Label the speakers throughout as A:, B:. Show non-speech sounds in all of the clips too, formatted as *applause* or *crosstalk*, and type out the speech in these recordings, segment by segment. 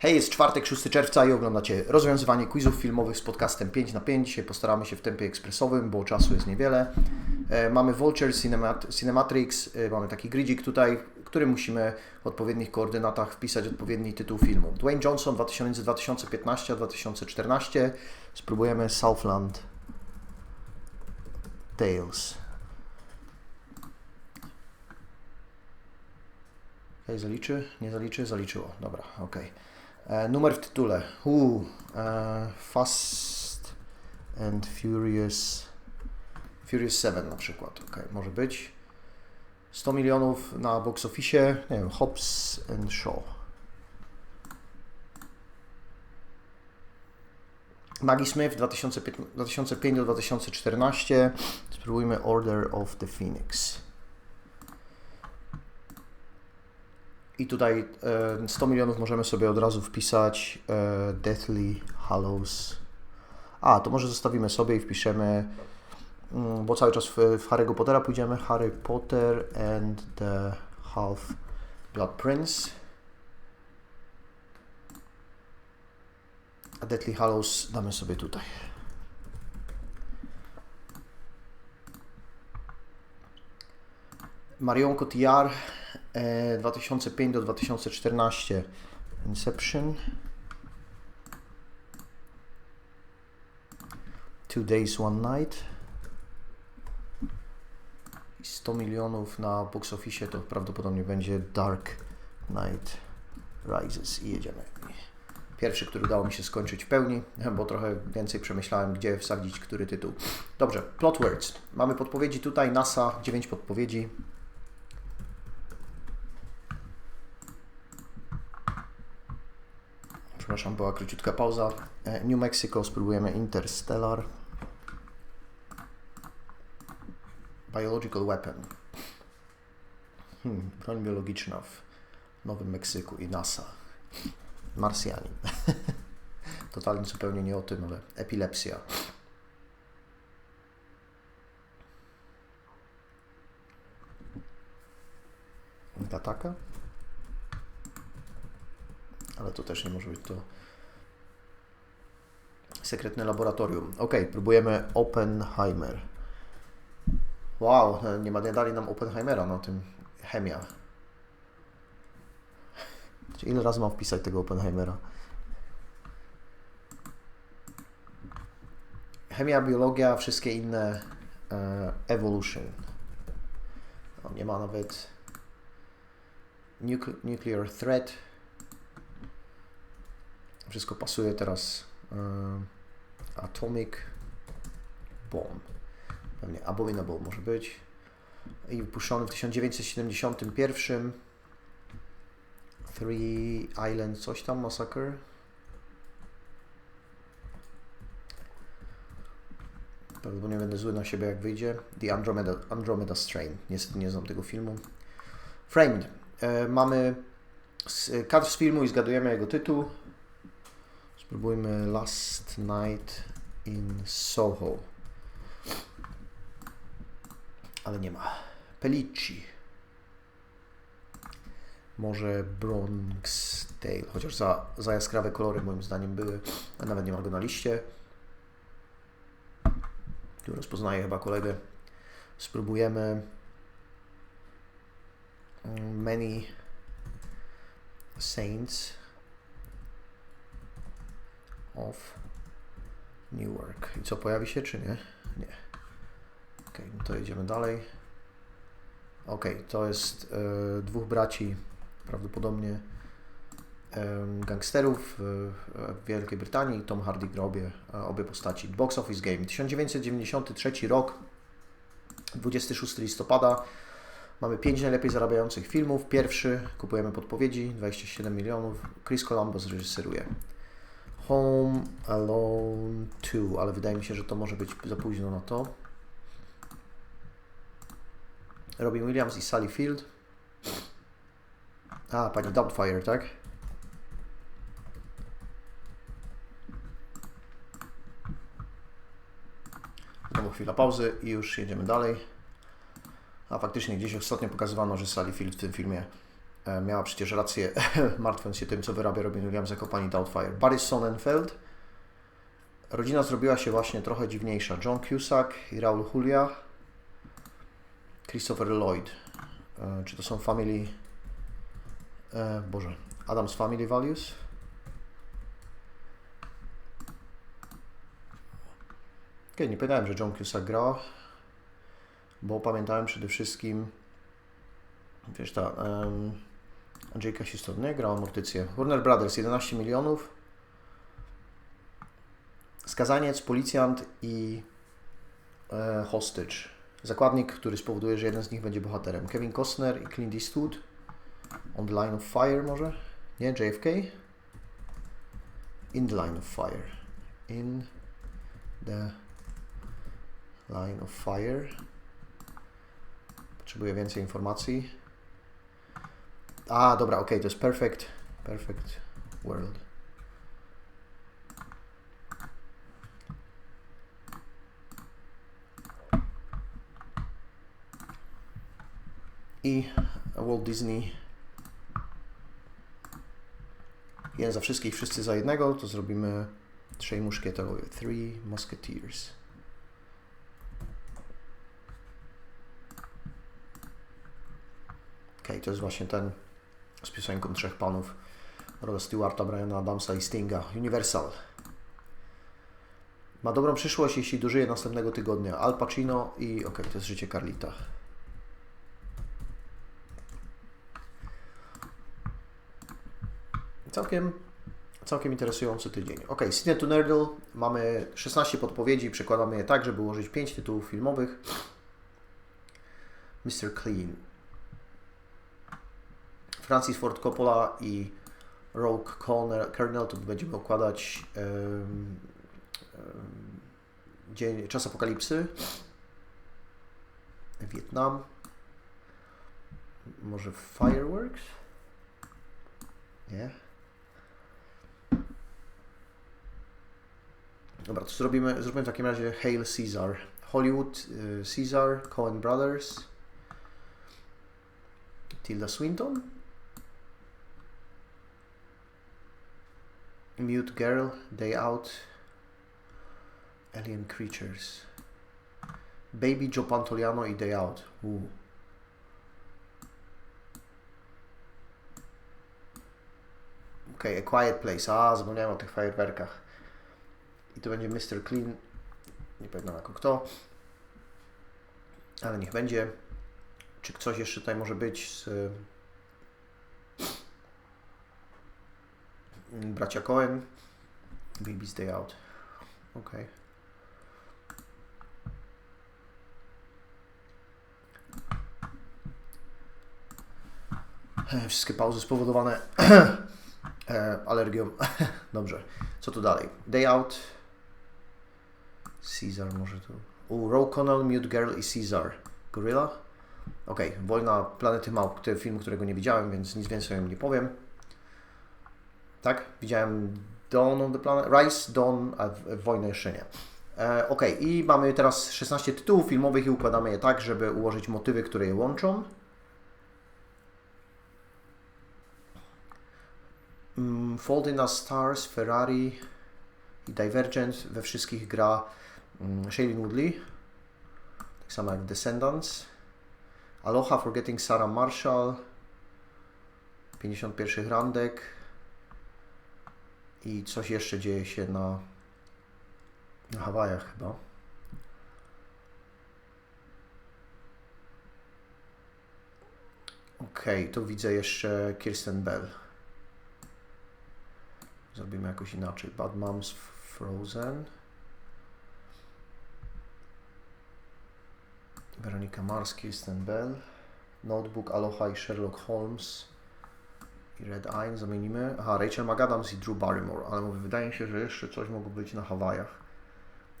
A: Hej, jest czwartek, 6 czerwca i oglądacie rozwiązywanie quizów filmowych z podcastem 5 na 5 Dzisiaj postaramy się w tempie ekspresowym, bo czasu jest niewiele. E, mamy Vulture Cinemat Cinematrix, e, mamy taki gridzik tutaj, który musimy w odpowiednich koordynatach wpisać odpowiedni tytuł filmu. Dwayne Johnson 2015-2014. Spróbujemy Southland Tales. Hej, zaliczy? Nie zaliczy? Zaliczyło. Dobra, okej. E, Numer w tytule. E, Fast and Furious. Furious 7 na przykład. Ok, może być. 100 milionów na box office. Nie wiem, Hobbs and Shaw. Maggie Smith 2005-2014. Spróbujmy Order of the Phoenix. I tutaj e, 100 milionów możemy sobie od razu wpisać e, Deathly Hallows. A, to może zostawimy sobie i wpiszemy, mm, bo cały czas w, w Harry'ego Pottera pójdziemy. Harry Potter and the Half-Blood Prince. A Deathly Hallows damy sobie tutaj. Marion Cotillard 2005 do 2014 Inception Two Days One Night 100 milionów na box office to prawdopodobnie będzie Dark Knight Rises i jedziemy. Pierwszy, który udało mi się skończyć w pełni, *laughs* bo trochę więcej przemyślałem, gdzie wsadzić który tytuł. Dobrze, plot words. Mamy podpowiedzi tutaj, NASA, 9 podpowiedzi. Przepraszam, była króciutka pauza. E, New Mexico, spróbujemy Interstellar. Biological Weapon. Hmm, broń biologiczna w Nowym Meksyku i NASA. Marsjanin. *laughs* Totalnie zupełnie nie o tym, ale epilepsja. Gataka? Ale to też nie może być to sekretne laboratorium. Ok, próbujemy Oppenheimer. Wow, nie, ma, nie dali nam Oppenheimera na tym. Chemia. *laughs* Ile razy mam wpisać tego Oppenheimera? Chemia, biologia, wszystkie inne e, evolution. No, nie ma nawet nucle nuclear threat. Wszystko pasuje teraz. E, atomic bomb. Pewnie abominable może być. I wypuszczony w 1971. Three Island, coś tam, Massacre. Prawdopodobnie będę zły na siebie jak wyjdzie. The Andromeda, Andromeda Strain. Niestety nie znam tego filmu. Framed. E, mamy kadr z filmu i zgadujemy jego tytuł. Spróbujmy Last Night in Soho. Ale nie ma. Pellicci. Może Bronx Tale, chociaż za, za jaskrawe kolory moim zdaniem były, a nawet nie ma go na liście. Tu rozpoznaję chyba kolegę. Spróbujemy Many Saints of Newark. I co, pojawi się czy nie? Nie. Ok, no to jedziemy dalej. Ok, to jest e, dwóch braci, prawdopodobnie e, gangsterów w, w Wielkiej Brytanii. Tom Hardy gra obie, obie postaci. Box Office Game. 1993 rok, 26 listopada. Mamy 5 najlepiej zarabiających filmów. Pierwszy, kupujemy podpowiedzi, 27 milionów. Chris Columbus reżyseruje. Home Alone 2, ale wydaje mi się, że to może być za późno na to. Robin Williams i Sally Field. A, pani Doubtfire, tak? Znowu chwila pauzy i już jedziemy dalej. A faktycznie gdzieś ostatnio pokazywano, że Sally Field w tym filmie miała przecież rację, *laughs* martwiąc się tym, co wyrabia Robin Williams jako pani Doubtfire. Barry Sonnenfeld. Rodzina zrobiła się właśnie trochę dziwniejsza. John Cusack i Raul Julia. Christopher Lloyd. E, czy to są family... E, Boże. Adam's Family Values? Okay, nie pamiętałem, że John Cusack gra, bo pamiętałem przede wszystkim wiesz ta um, Andrzejka Houston, nie? Grała Mortycję. Warner Brothers, 11 milionów. Skazaniec, policjant i e, hostage. Zakładnik, który spowoduje, że jeden z nich będzie bohaterem. Kevin Costner i Clint Eastwood. On the Line of Fire może? Nie, JFK? In the Line of Fire. In the Line of Fire. Potrzebuję więcej informacji. A, dobra, ok, to jest Perfect, Perfect World. I Walt Disney jeden za wszystkich, wszyscy za jednego, to zrobimy trzej muszkieterowie. Three Musketeers. Ok, to jest właśnie ten z piosenką Trzech Panów Roda Stewarta, Briana Adamsa i Stinga. Universal. Ma dobrą przyszłość, jeśli dożyje następnego tygodnia. Al Pacino i ok, to jest życie Carlita. Całkiem, całkiem interesujący tydzień. Ok, Cine to Nerdle. Mamy 16 podpowiedzi, przekładamy je tak, żeby ułożyć 5 tytułów filmowych. Mr. Clean. Francis Ford Coppola i Rogue Kernel, to będziemy układać um, dzień, czas apokalipsy. Wietnam. Może Fireworks? Nie. Dobra, to zrobimy, zrobimy w takim razie Hail Caesar. Hollywood, y, Caesar, Coen Brothers, Tilda Swinton, Mute Girl, Day Out, Alien Creatures, Baby Joe Pantoliano i Day Out. Uh. Ok, A Quiet Place. A, zapomniałem o tych fajerwerkach. I to będzie Mr. Clean. Nie pamiętam jako kto. Ale niech będzie. Czy coś jeszcze tutaj może być z bracia Cohen. Baby's Day Out. Ok. Wszystkie pauzy spowodowane *clears throat* e, alergią. *laughs* Dobrze. Co tu dalej? Day Out. Caesar może tu. U, Row Mute Girl i Caesar. Gorilla? Okay. Wojna Planety Małp, film, którego nie widziałem, więc nic więcej o nim nie powiem. Tak? Widziałem Dawn of the Planet, Rise, Dawn, a Wojnę jeszcze nie. E, ok, i mamy teraz 16 tytułów filmowych i układamy je tak, żeby ułożyć motywy, które je łączą. Fault in the Stars, Ferrari i Divergent we wszystkich gra mm, Shailene Woodley, tak samo jak Descendants. Aloha Forgetting Sarah Marshall, 51 Randek, i coś jeszcze dzieje się na, na Hawajach chyba. Ok, tu widzę jeszcze Kirsten Bell. Zrobimy jakoś inaczej. Bad Moms Frozen. Weronika Mars, Kirsten Bell. Notebook, Aloha i Sherlock Holmes Red Eye zamienimy. Aha, Rachel McAdams i Drew Barrymore, ale mówię, wydaje mi się, że jeszcze coś mogło być na Hawajach.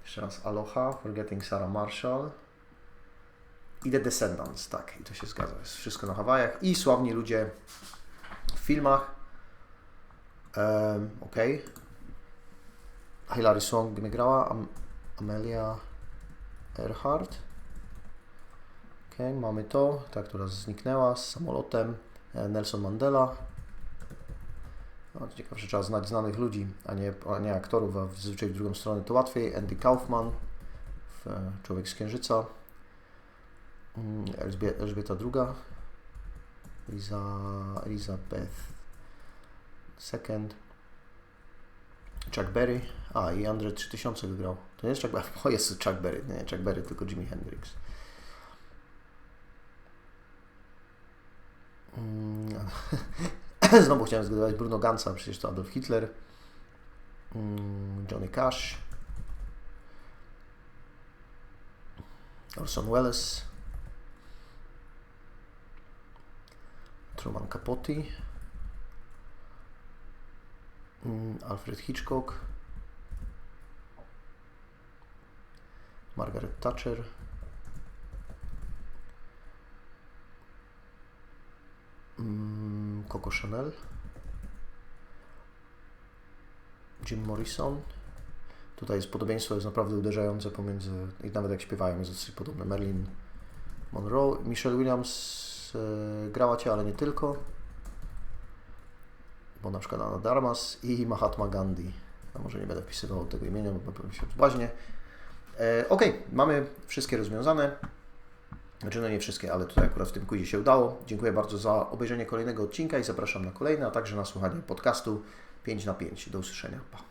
A: Jeszcze raz Aloha, Forgetting Sarah Marshall i The Descendants, tak, i to się zgadza. Jest wszystko na Hawajach i sławni ludzie w filmach. Um, ok. Hilary Song by grała, Am Amelia Earhart. Ok, mamy to, ta, która zniknęła z samolotem. E, Nelson Mandela. No, ciekawe, że trzeba znać znanych ludzi, a nie, a nie aktorów, a zazwyczaj w drugą stronę to łatwiej. Andy Kaufman, e, Człowiek z Księżyca. Mm, Elżbie- Elżbieta II. Liza, Elizabeth II. Chuck Berry. A, i Andre 3000 wygrał. To nie jest Chuck Berry. *laughs* O, jest Chuck Berry. Nie, Chuck Berry, tylko Jimi Hendrix. *laughs* *clears throat* Znowu chciałem zgadywać Bruno Gansa, przecież to Adolf Hitler. Mm, Johnny Cash. Orson Welles. Truman Capote. Mm, Alfred Hitchcock. Margaret Thatcher. Coco Chanel. Jim Morrison. Tutaj jest podobieństwo jest naprawdę uderzające pomiędzy, i nawet jak śpiewają, jest dosyć podobne. Marilyn Monroe. Michelle Williams e, grała cię, ale nie tylko. Bo na przykład Anna Darmas i Mahatma Gandhi. A może nie będę wpisywał tego imienia, bo powiem się odważnie. E, ok, mamy wszystkie rozwiązane. Znaczy, no nie wszystkie, ale tutaj akurat w tym quizie się udało. Dziękuję bardzo za obejrzenie kolejnego odcinka i zapraszam na kolejny, a także na słuchanie podcastu 5 na 5. Do usłyszenia. Pa.